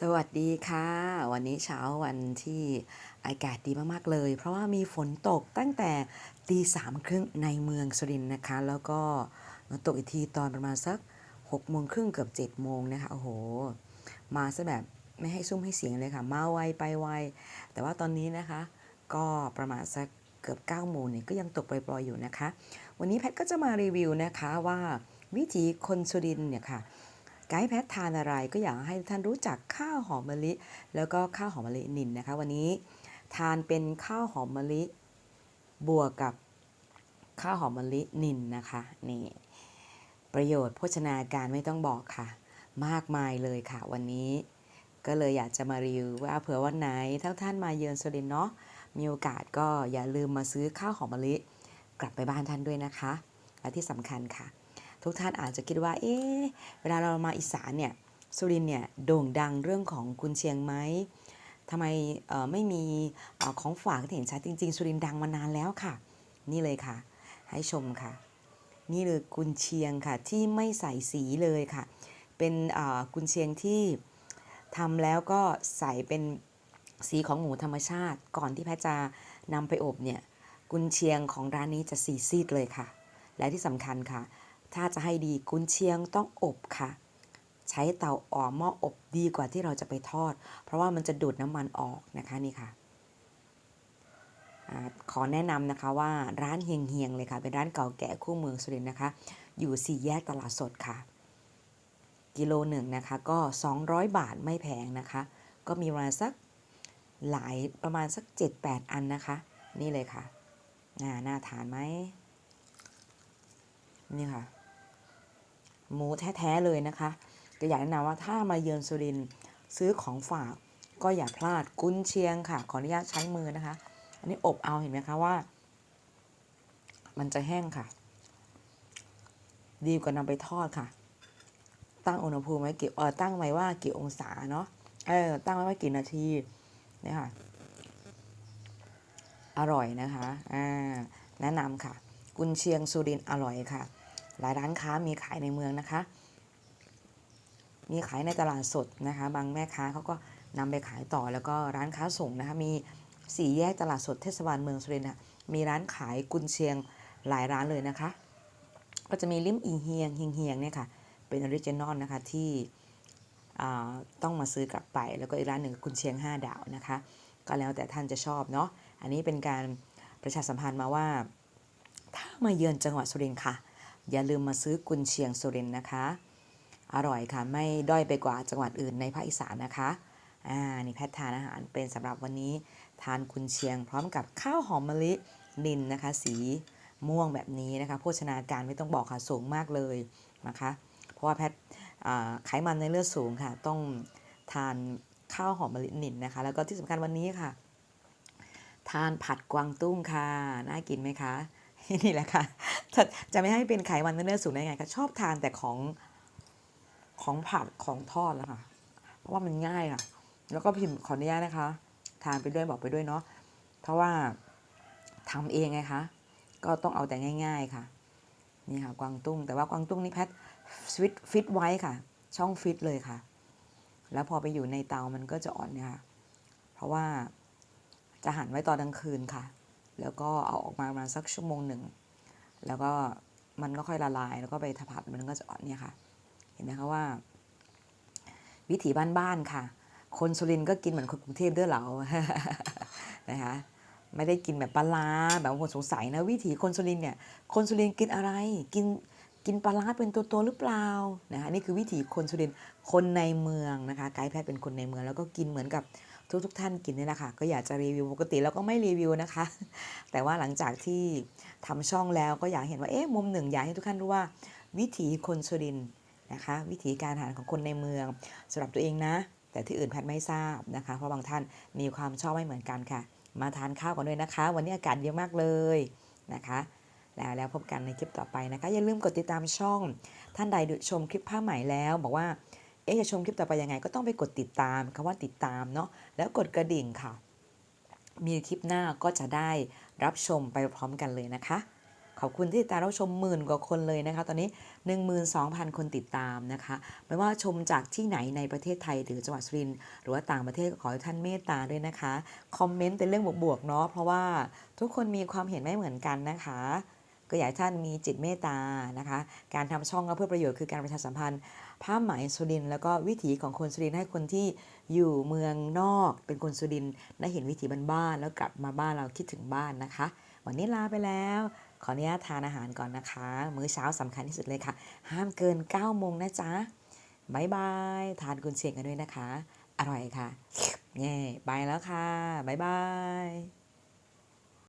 สวัสดีค่ะ วันนี้เช้าวันที่อากาศดีมากๆเลย เพราะว่ามีฝนตกตั้งแต่ตีสามครึ่งในเมืองสุรินทร์นะคะ แล้วก็ตกอีกทีตอนประมาณสัก6กโมงครึ่งเกือบ7จ็ดโมงนะคะโอ้โห มาซะแบบไม่ให้ซุ้มให้เสียงเลยค่ะ มาไวไปไวแต่ว่าตอนนี้นะคะ ก็ประมาณสักเกือบ9ก้าโมงเนี่ยก็ยังตกปล่อยๆอยู่นะคะ วันนี้แพทก็จะมารีวิวนะคะว่าวิถีคนสุรินทร์เนี่ยค่ะ ไกด์แพททานอะไรก็อยากให้ท่านรู้จักข้าวหอมมะลิ แล้วก็ข้าวหอมมะลินินนะคะ วันนี้ทานเป็นข้าวหอมมะลิบวกกับข้าวหอมมะลินินนะคะนี่ประโยชน์โภชนาการไม่ต้องบอกค่ะ มากมายเลยค่ะ วันนี้ก็เลยอยากจะมารีวิวว่าเผื่อวันไหนถ้าท่านมาเยือนสุรินเนาะมีโอกาสก็อย่าลืมมาซื้อข้าวหอมมะลิกลับไปบ้านท่านด้วยนะคะ และที่สำคัญค่ะ ทุกท่านอาจจะคิดว่า เอ๊ะ เวลาเรามาอีสานเนี่ย สุรินเนี่ยโด่งดังเรื่องของกุนเชียงไหมทำไมไม่มีอของฝากที่เห็นชัดจริง ๆ สุรินดังมานานแล้วค่ะ นี่เลยค่ะ ให้ชมค่ะ นี่เลยกุนเชียงค่ะที่ไม่ใส่สีเลยค่ะ เป็นกุนเชียงที่ทำแล้วก็ใส่เป็นสีของหมูธรรมชาติ ก่อนที่แพทย์จะนำไปอบเนี่ยกุนเชียงของร้านนี้จะสีซีดเลยค่ะ และที่สำคัญค่ะ ถ้าจะให้ดีกุนเชียงต้องอบค่ะ ใช้เตาอ่อหม้ออบดีกว่าที่เราจะไปทอด เพราะว่ามันจะดูดน้ำมันออกนะคะนี่ค่ะขอแนะนำนะคะว่าร้านเฮียงเฮียงๆเลยค่ะ เป็นร้านเก่าแก่คู่เมืองสุรินทร์นะคะ อยู่สี่แยกตลาดสดค่ะ กิโลหนึ่งนะคะก็ 200 บาทไม่แพงนะคะ ก็มีประมาณสักหลายประมาณสัก 7-8 อันนะคะ นี่เลยค่ะน่าทานไหมนี่ค่ะ หมูแท้ๆเลยนะคะก็อยากแนะนำว่าถ้ามาเยือนสุรินทร์ซื้อของฝากก็อย่าพลาดกุนเชียงค่ะ ขออนุญาตใช้มือนะคะ อันนี้อบเอาเห็นไหมคะว่า มันจะแห้งค่ะ ดีกว่านำไปทอดค่ะ ตั้งอุณหภูมิไว้กี่เออตั้งไว้ว่ากี่องศาเนาะเออตั้งไว้ว่ากี่นาทีเนี่ยค่ะ อร่อยนะคะอ่าแนะนำค่ะ กุนเชียงสุรินทร์อร่อยค่ะ หลายร้านค้ามีขายในเมืองนะคะ มีขายในตลาดสดนะคะ บางแม่ค้าเขาก็นำไปขายต่อแล้วก็ร้านค้าส่งนะคะมีสี่แยกตลาดสดเทศบาลเมืองสุรินทร์มีร้านขายกุนเชียงหลายร้านเลยนะคะ ก็จะมีลิมอีเฮียงเฮียงเฮียงเนี่ยค่ะเป็นออริจินอลนะคะที่ต้องมาซื้อกลับไป แล้วก็อีกร้านหนึ่งกุนเชียง 5 ดาวนะคะ ก็แล้วแต่ท่านจะชอบเนาะอันนี้เป็นการประชาสัมพันธ์มาว่า ถ้ามาเยือนจังหวัดสุรินทร์ค่ะ อย่าลืมมาซื้อกุนเชียงสุรินนะคะ อร่อยค่ะไม่ด้อยไปกว่าจังหวัดอื่นในภาคอีสานนะคะอ่านี่แพทย์ทานอาหารเป็นสำหรับวันนี้ ทานกุนเชียง พร้อมกับข้าวหอมมะลินินนะคะ สีม่วงแบบนี้นะคะ โภชนาการไม่ต้องบอกค่ะสูงมากเลยนะคะ เพราะว่าแพทย์ไขมันในเลือดสูงค่ะ ต้องทานข้าวหอมมะลินินนะคะ แล้วก็ที่สำคัญวันนี้ค่ะ ทานผัดกวางตุ้งค่ะ น่ากินไหมคะ นี่แหละค่ะจะจะไม่ให้เป็นไขมันในเลือสูงได้ไงคะชอบทานแต่ของของผัดของทอดแล้วค่ะ เพราะว่ามันง่ายค่ะ แล้วก็พิมพ์ขออนุญาตนะคะ ทานไปด้วยบอกไปด้วยเนาะเพราะว่าทำเองไงคะก็ต้องเอาแต่ง่าย ๆค่ะ นี่ค่ะกวางตุ้ง แต่ว่ากวางตุ้งนี่แพทฟิตฟิตไว้ค่ะ ช่องฟิตเลยค่ะ แล้วพอไปอยู่ในเตามันก็จะอ่อนเนี่ยค่ะ เพราะว่าจะหั่นไว้ตอนกลางคืนค่ะ แล้วก็เอาออกมาประมาณสักชั่วโมงหนึ่ง แล้วก็มันก็ค่อยละลาย แล้วก็ไปถผัดมันก็จะอ่อนเนี่ยค่ะ เห็นไหมคะว่า วิถีบ้านๆค่ะ คนสุรินก็กินเหมือนคนกรุงเทพด้วยเหรอนะคะ ไม่ได้กินแบบปลาร้าแบบบางคนสงสัยนะวิถีคนสุรินเนี่ย คนสุรินกินอะไร กินกินปลาร้าเป็นตัวตัวๆหรือเปล่านะคะนี่คือวิถีคนสุรินคนในเมืองนะคะไกด์แพทย์เป็นคนในเมือง แล้วก็กินเหมือนกับ ทุกทุกๆท่านกินนี่แหละค่ะ ก็อยากจะรีวิวปกติแล้วก็ไม่รีวิวนะคะ แต่ว่าหลังจากที่ทำช่องแล้วก็อยากเห็นว่าเอ๊ะมุมหนึ่งอยากให้ทุกท่านรู้ว่า วิถีคนสุรินนะคะ วิถีการอาหารของคนในเมืองสำหรับตัวเองนะ แต่ที่อื่นแพทย์ไม่ทราบนะคะ เพราะบางท่านมีความชอบไม่เหมือนกันค่ะ มาทานข้าวกันด้วยนะคะ วันนี้อากาศเยอะมากเลยนะคะแล้วแล้วพบกันในคลิปต่อไปนะคะ อย่าลืมกดติดตามช่อง ท่านใดดูชมคลิปผ้าใหม่แล้ว บอกว่า เอ๊ะจะชมคลิปต่อไปยังไง ก็ต้องไปกดติดตามคำว่าติดตามเนาะแล้วกดกระดิ่งค่ะ มีคลิปหน้าก็จะได้รับชมไปพร้อมกันเลยนะคะ ขอบคุณที่ติดตามรับชมหมื่นกว่าคนเลยนะคะ ตอนนี้ 12,000 คนติดตามนะคะ ไม่ว่าชมจากที่ไหนในประเทศไทยหรือจังหวัดสุรินทร์หรือว่าต่างประเทศก็ขอให้ท่านเมตตาด้วยนะคะ คอมเมนต์เป็นเรื่องบวกๆเนาะเพราะว่าทุกคนมีความเห็นไม่เหมือนกันนะคะ ก็อยากให้ท่านมีจิตเมตตานะคะ การทำช่องก็เพื่อประโยชน์คือการประชาสัมพันธ์ผ้าไหมสุรินแล้วก็วิถีของคนสุรินให้คนที่อยู่เมืองนอกเป็นคนสุรินได้เห็นวิถีบ้านๆแล้วกลับมาบ้านเราคิดถึงบ้านนะคะ วันนี้ลาไปแล้ว ขออนุญาตทานอาหารก่อนนะคะ มื้อเช้าสำคัญที่สุดเลยค่ะ ห้ามเกิน9โมงนะจ๊ะบายบายทานกุนเชียงกันด้วยนะคะ อร่อยค่ะแง่ไปแล้วค่ะบายบาย